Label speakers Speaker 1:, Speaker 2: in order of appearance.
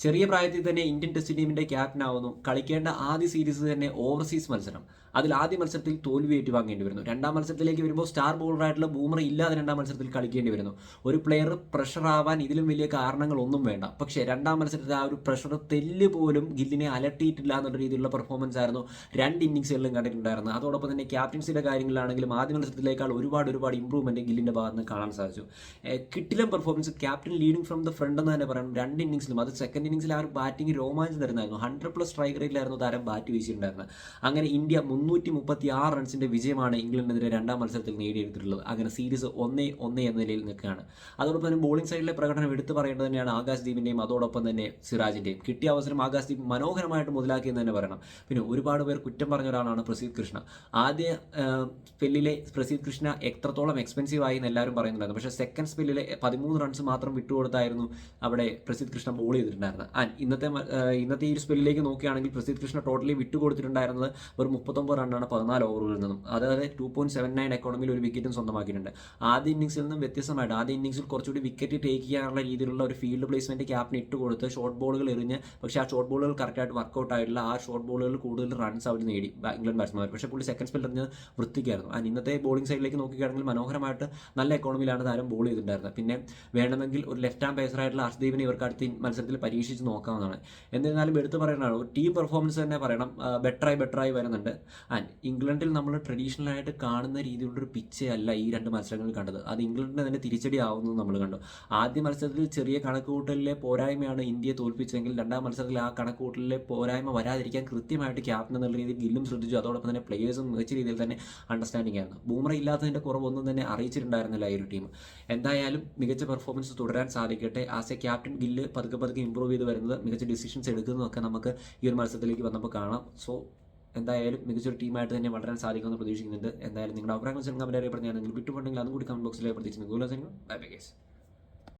Speaker 1: ചെറിയ പ്രായത്തിൽ തന്നെ ഇന്ത്യൻ ടെസ്റ്റ് ടീമിന്റെ ക്യാപ്റ്റൻ ആവുന്നു. കളിക്കേണ്ട ആദ്യ സീരീസ് തന്നെ ഓവർസീസ് മത്സരം. അതിൽ ആദ്യ മത്സരത്തിൽ തോൽവി ഏറ്റുവാങ്ങേണ്ടി വരുന്നു. രണ്ടാം മത്സരത്തിലേക്ക് വരുമ്പോൾ സ്റ്റാർ ബോളറായിട്ടുള്ള ബൂമർ ഇല്ലാതെ രണ്ടാം മത്സരത്തിൽ കളിക്കേണ്ടി വരുന്നു. ഒരു പ്ലെയർ പ്രഷർ ആവാൻ ഇതിലും വലിയ കാരണങ്ങൾ ഒന്നും വേണ്ട. പക്ഷേ രണ്ടാം മത്സരത്തിൽ ആ ഒരു പ്രഷർ തെല്ല് പോലും ഗില്ലിനെ അലട്ടിയിട്ടില്ല എന്നുള്ള രീതിയിലുള്ള പെർഫോമൻസ് ആയിരുന്നു രണ്ട് ഇന്നിങ്സുകളിലും കണ്ടിട്ടുണ്ടായിരുന്നു അതോടൊപ്പം തന്നെ ക്യാപ്റ്റൻസിയുടെ കാര്യങ്ങളാണെങ്കിലും ആദ്യ മത്സരത്തിലേക്കാൾ ഒരുപാട് ഒരുപാട് ഇമ്പ്രൂവ്മെന്റ് ഗില്ലിന്റെ ഭാഗത്ത് നിന്ന് കാണാൻ സാധിച്ചു. കിട്ടിലും performance captain leading from the front എന്ന് തന്നെ പറയണം. രണ്ട് ഇന്നിങ്സിലും അത് സെക്കൻഡ് ഇന്നിങ്സിൽ ആ ഒരു ബാറ്റിംഗ് രോമാഞ്ചം തരുന്നതായിരുന്നു. ഹൺഡ്രഡ് പ്ലസ് സ്ട്രൈക്ക് റേറ്റിലായിരുന്നു താരം ബാറ്റ് വീശിയിട്ടുണ്ടായിരുന്നത്. അങ്ങനെ ഇന്ത്യ മുന്നൂറ്റി മുപ്പത്തി ആറ് റൺസിന്റെ വിജയമാണ് ഇംഗ്ലണ്ടിനെതിരെ രണ്ടാം മത്സരത്തിൽ നേടിയെടുത്തിട്ടുള്ളത്. അങ്ങനെ സീരീസ് ഒന്നേ ഒന്നേ എന്ന നിലയിൽ നിൽക്കുകയാണ്. അതോടൊപ്പം തന്നെ ബോളിംഗ് സൈഡിലെ പ്രകടനം എടുത്തു പറയേണ്ടത് തന്നെയാണ് ആകാശ് ദീപിന്റെയും അതോടൊപ്പം തന്നെ സിറാജിന്റെയും. കിട്ടിയ അവസരം ആകാശ് ദീപ് മനോഹരമായിട്ട് മുതലാക്കിയെന്ന് തന്നെ പറയണം. പിന്നെ ഒരുപാട് പേർ കുറ്റം പറഞ്ഞ ഒരാളാണ് പ്രസീദ് കൃഷ്ണ. ആദ്യ സ്പെല്ലിലെ പ്രസീദ് കൃഷ്ണ എത്രത്തോളം എക്സ്പെൻസീവ് ആയി എന്ന് എല്ലാവരും പറയുന്നുണ്ടായിരുന്നു. പക്ഷേ സെക്കൻഡ് സ്പെല്ലിലെ പതിമൂന്ന് റൺസ് മാത്രം വിട്ടുകൊടുത്തായിരുന്നു അവിടെ പ്രസീദ് കൃഷ്ണ ബോൾ ചെയ്തിട്ടുണ്ടായിരുന്നത്. ആൻഡ് ഇന്നത്തെ ഇന്നത്തെ ഈ ഒരു സ്പെല്ലിലേക്ക് നോക്കുകയാണെങ്കിൽ പ്രസിദ്ധ് കൃഷ്ണ ടോട്ടലി വിട്ടുകൊടുത്തിട്ടുണ്ടായിരുന്നത് ഒരു മുപ്പത്തൊമ്പത് റണ്ണാണ് പതിനാല് ഓവറുകളിൽ നിന്നും. അതായത് ടു പോയിന്റ് സെവൻ നയൻ എക്കോണമിയിൽ ഒരു വിക്കറ്റും സ്വന്തമാക്കിയിട്ടുണ്ട്. ആദ്യ ഇന്നിംഗ്സിൽ നിന്നും വ്യത്യസ്തമായിട്ട് ആദ്യ ഇന്നിംഗ്സിൽ കുറച്ചുകൂടി വിക്കറ്റ് ടേക്ക് ചെയ്യാനുള്ള രീതിയിലുള്ള ഒരു ഫീൽഡ് പ്ലേസ്മെന്റ് ക്യാപ്റ്റൻ ഇട്ട് കൊടുത്ത് ഷോർട്ട് ബോളുകൾ എറിഞ്ഞ് പക്ഷേ ആ ഷോർട്ട് ബോളുകൾ കറക്റ്റായിട്ട് വർക്കൗട്ട് ആയിട്ടില്ല. ആ ഷോർട്ട് ബോളുകൾ കൂടുതൽ റൺസ് അവർ നേടി ഇംഗ്ലണ്ട് ബാറ്റ്സ്മാർ പക്ഷേ പുള്ളി സെക്കൻഡ് സ്പെൽ എറിഞ്ഞ് വൃത്തിക്കായിരുന്നു. ആൻഡ് ഇന്നത്തെ ബോളിംഗ് സൈഡിലേക്ക് നോക്കുകയാണെങ്കിൽ മനോഹരമായിട്ട് നല്ല എക്കോണമിയിലാണ് താരം ബോൾ ചെയ്തിട്ടുണ്ടായിരുന്നത്. പിന്നെ വേണമെങ്കിൽ ഒരു ലെഫ്റ്റ് ഹാൻഡ് പേസറായിട്ടുള്ള അർഷ്ദീപിനെ ഇവർക്ക് അടുത്ത മത്സരത്തിൽ പരീക്ഷിച്ച് നോക്കാവുന്നതാണ്. എന്നിരുന്നാലും എടുത്തു പറയുന്നതാണ് ഒരു ടീം പെർഫോമൻസ് തന്നെ പറയണം. ബെറ്ററായി ബെറ്ററായി വരുന്നുണ്ട്. ആൻഡ് ഇംഗ്ലണ്ടിൽ നമ്മൾ ട്രഡീഷണൽ ആയിട്ട് കാണുന്ന രീതിയിലുള്ള ഒരു പിച്ച് അല്ല ഈ രണ്ട് മത്സരങ്ങളിൽ കണ്ടത്. അത് ഇംഗ്ലണ്ടിന് തന്നെ തിരിച്ചടി ആവുന്നത് നമ്മൾ കണ്ടു. ആദ്യ മത്സരത്തിൽ ചെറിയ കണക്കുകൂട്ടലിലെ പോരായ്മയാണ് ഇന്ത്യയെ തോൽപ്പിച്ചെങ്കിൽ രണ്ടാം മത്സരത്തിൽ ആ കണക്കുകൂട്ടലിലെ പോരായ്മ വരാതിരിക്കാൻ കൃത്യമായിട്ട് ക്യാപ്റ്റൻ എന്നുള്ള രീതിയിൽ ഗില്ലും ശ്രദ്ധിച്ചു. അതോടൊപ്പം തന്നെ പ്ലേയേഴ്സും മികച്ച രീതിയിൽ തന്നെ അണ്ടർസ്റ്റാൻഡിംഗ് ആയിരുന്നു. ബൂമറ ഇല്ലാത്തതിന്റെ കുറവൊന്നും തന്നെ അറിയിച്ചിട്ടുണ്ടായിരുന്നില്ല ഈ ഒരു ടീം എന്തായാലും മികച്ച പെർഫോമൻസ് തുടരാൻ സാധിക്കട്ടെ. ആസ് എ ക്യാപ്റ്റൻ ഗില്ല് പതുക്കെ പതുക്കെ ഇമ്പ്രൂവ് ചെയ്ത് വരുന്നത് മികച്ച ഡിസിഷൻസ് എടുക്കുന്നതൊക്കെ നമുക്ക് ഈ ഒരു മത്സരത്തിലേക്ക് വന്നപ്പോൾ കാണാം. സോ എന്തായാലും മികച്ചൊരു ടീമായിട്ട് തന്നെ വളരാൻ സാധിക്കുമെന്ന് പ്രതീക്ഷിക്കുന്നുണ്ട്. എന്തായാലും നിങ്ങളുടെ അഭിപ്രായങ്ങൾ കമന്റ് അറിയപ്പെടുന്ന നിങ്ങൾ വിട്ടുപോണ്ടെങ്കിൽ അതും കൂടി കമന്റ് ബോക്സിൽ പ്രതീക്ഷിക്കുന്നു. Bye bye guys